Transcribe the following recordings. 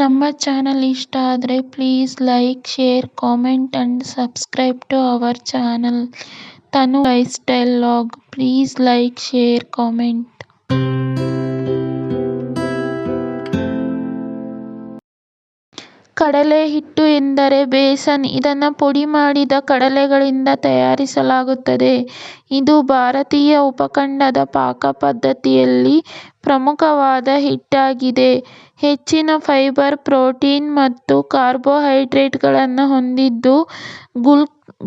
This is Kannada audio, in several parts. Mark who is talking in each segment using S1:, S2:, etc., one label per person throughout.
S1: ನಮ್ಮ ಚಾನಲ್ ಇಷ್ಟ ಆದರೆ please like, share, comment and subscribe to our channel Tanu lifestyle log please like, share, comment. ಕಡಲೆ ಹಿಟ್ಟು ಎಂದರೆ ಬೇಸನ್ ಇದನ್ನು ಪುಡಿ ಮಾಡಿದ ಕಡಲೆಗಳಿಂದ ತಯಾರಿಸಲಾಗುತ್ತದೆ. ಇದು ಭಾರತೀಯ ಉಪಖಂಡದ ಪಾಕಪದ್ಧತಿಯಲ್ಲಿ ಪ್ರಮುಖವಾದ ಹಿಟ್ಟಾಗಿದೆ. ಹೆಚ್ಚಿನ ಫೈಬರ್, ಪ್ರೋಟೀನ್ ಮತ್ತು ಕಾರ್ಬೋಹೈಡ್ರೇಟ್ಗಳನ್ನು ಹೊಂದಿದ್ದು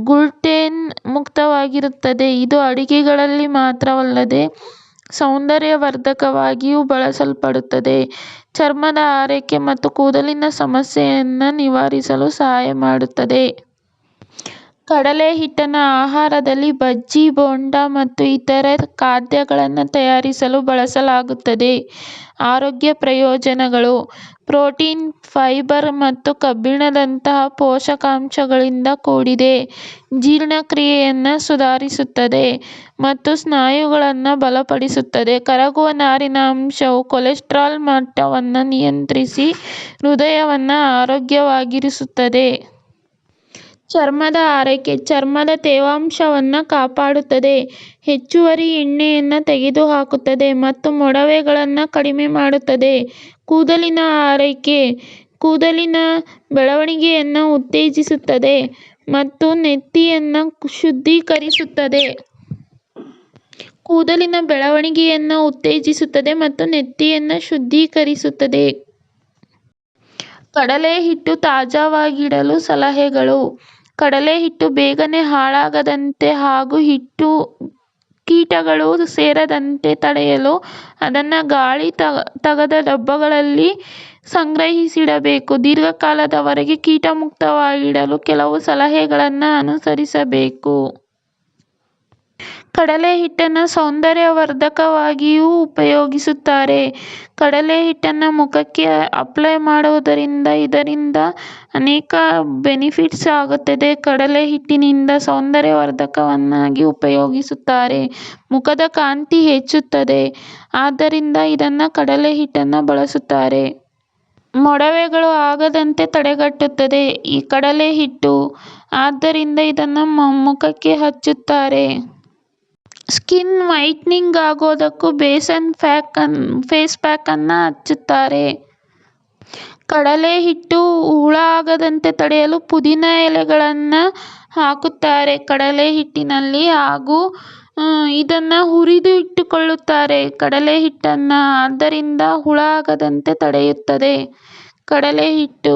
S1: ಗ್ಲುಟೆನ್ ಮುಕ್ತವಾಗಿರುತ್ತದೆ. ಇದು ಅಡುಗೆಗಳಲ್ಲಿ ಮಾತ್ರವಲ್ಲದೆ ಸೌಂದರ್ಯವರ್ಧಕವಾಗಿಯೂ ಬಳಸಲ್ಪಡುತ್ತದೆ, ಚರ್ಮದ ಆರೈಕೆ ಮತ್ತು ಕೂದಲಿನ ಸಮಸ್ಯೆಯನ್ನು ನಿವಾರಿಸಲು ಸಹಾಯ ಮಾಡುತ್ತದೆ. ಕಡಲೆ ಹಿಟ್ಟನ್ನು ಆಹಾರದಲ್ಲಿ ಬಜ್ಜಿ, ಬೋಂಡ ಮತ್ತು ಇತರ ಖಾದ್ಯಗಳನ್ನು ತಯಾರಿಸಲು ಬಳಸಲಾಗುತ್ತದೆ. ಆರೋಗ್ಯ ಪ್ರಯೋಜನಗಳು ಪ್ರೋಟೀನ್, ಫೈಬರ್ ಮತ್ತು ಕಬ್ಬಿಣದಂತಹ ಪೋಷಕಾಂಶಗಳಿಂದ ಕೂಡಿದೆ. ಜೀರ್ಣಕ್ರಿಯೆಯನ್ನು ಸುಧಾರಿಸುತ್ತದೆ ಮತ್ತು ಸ್ನಾಯುಗಳನ್ನು ಬಲಪಡಿಸುತ್ತದೆ. ಕರಗುವ ನಾರಿನ ಅಂಶವು ಕೊಲೆಸ್ಟ್ರಾಲ್ ಮಟ್ಟವನ್ನು ನಿಯಂತ್ರಿಸಿ ಹೃದಯವನ್ನು ಆರೋಗ್ಯವಾಗಿರಿಸುತ್ತದೆ. ಚರ್ಮದ ಆರೈಕೆ ಚರ್ಮದ ತೇವಾಂಶವನ್ನು ಕಾಪಾಡುತ್ತದೆ, ಹೆಚ್ಚುವರಿ ಎಣ್ಣೆಯನ್ನು ತೆಗೆದುಹಾಕುತ್ತದೆ ಮತ್ತು ಮೊಡವೆಗಳನ್ನ ಕಡಿಮೆ ಮಾಡುತ್ತದೆ. ಕೂದಲಿನ ಆರೈಕೆ ಕೂದಲಿನ ಬೆಳವಣಿಗೆಯನ್ನ ಉತ್ತೇಜಿಸುತ್ತದೆ ಮತ್ತು ನೆತ್ತಿಯನ್ನ ಶುದ್ಧೀಕರಿಸುತ್ತದೆ. ಕೂದಲಿನ ಬೆಳವಣಿಗೆಯನ್ನ ಉತ್ತೇಜಿಸುತ್ತದೆ ಮತ್ತು ನೆತ್ತಿಯನ್ನ ಶುದ್ಧೀಕರಿಸುತ್ತದೆ. ಕಡಲೆ ಹಿಟ್ಟು ತಾಜಾವಾಗಿಡಲು ಸಲಹೆಗಳು ಕಡಲೆ ಹಿಟ್ಟು ಬೇಗನೆ ಹಾಳಾಗದಂತೆ ಹಾಗೂ ಹಿಟ್ಟು ಕೀಟಗಳು ಸೇರದಂತೆ ತಡೆಯಲು ಅದನ್ನು ಗಾಳಿ ತಗದ ಡಬ್ಬಗಳಲ್ಲಿ ಸಂಗ್ರಹಿಸಿಡಬೇಕು. ದೀರ್ಘಕಾಲದವರೆಗೆ ಕೀಟ ಮುಕ್ತವಾಗಿಡಲು ಕೆಲವು ಸಲಹೆಗಳನ್ನು ಅನುಸರಿಸಬೇಕು. ಕಡಲೆ ಹಿಟ್ಟನ್ನು ಸೌಂದರ್ಯವರ್ಧಕವಾಗಿಯೂ ಉಪಯೋಗಿಸುತ್ತಾರೆ. ಕಡಲೆ ಹಿಟ್ಟನ್ನು ಮುಖಕ್ಕೆ ಅಪ್ಲೈ ಮಾಡುವುದರಿಂದ ಇದರಿಂದ ಅನೇಕ ಬೆನಿಫಿಟ್ಸ್ ಆಗುತ್ತದೆ. ಕಡಲೆ ಹಿಟ್ಟಿನಿಂದ ಸೌಂದರ್ಯವರ್ಧಕವನ್ನಾಗಿ ಉಪಯೋಗಿಸುತ್ತಾರೆ. ಮುಖದ ಕಾಂತಿ ಹೆಚ್ಚುತ್ತದೆ, ಆದ್ದರಿಂದ ಇದನ್ನು ಕಡಲೆ ಹಿಟ್ಟನ್ನು ಬಳಸುತ್ತಾರೆ. ಮೊಡವೆಗಳು ಆಗದಂತೆ ತಡೆಗಟ್ಟುತ್ತದೆ ಈ ಕಡಲೆ ಹಿಟ್ಟು, ಆದ್ದರಿಂದ ಇದನ್ನು ಮುಖಕ್ಕೆ ಹಚ್ಚುತ್ತಾರೆ. ಸ್ಕಿನ್ ವೈಟ್ನಿಂಗ್ ಆಗೋದಕ್ಕೂ ಬೇಸನ್ ಫೇಸ್ ಪ್ಯಾಕ್ ಅನ್ನು ಹಚ್ಚುತ್ತಾರೆ. ಕಡಲೆ ಹಿಟ್ಟು ಹುಳ ಆಗದಂತೆ ತಡೆಯಲು ಪುದೀನ ಎಲೆಗಳನ್ನು ಹಾಕುತ್ತಾರೆ ಕಡಲೆ ಹಿಟ್ಟಿನಲ್ಲಿ ಹಾಗೂ ಇದನ್ನು ಹುರಿದು ಇಟ್ಟುಕೊಳ್ಳುತ್ತಾರೆ ಕಡಲೆ ಹಿಟ್ಟನ್ನು, ಆದ್ದರಿಂದ ಹುಳ ಆಗದಂತೆ ತಡೆಯುತ್ತದೆ. ಕಡಲೆ ಹಿಟ್ಟು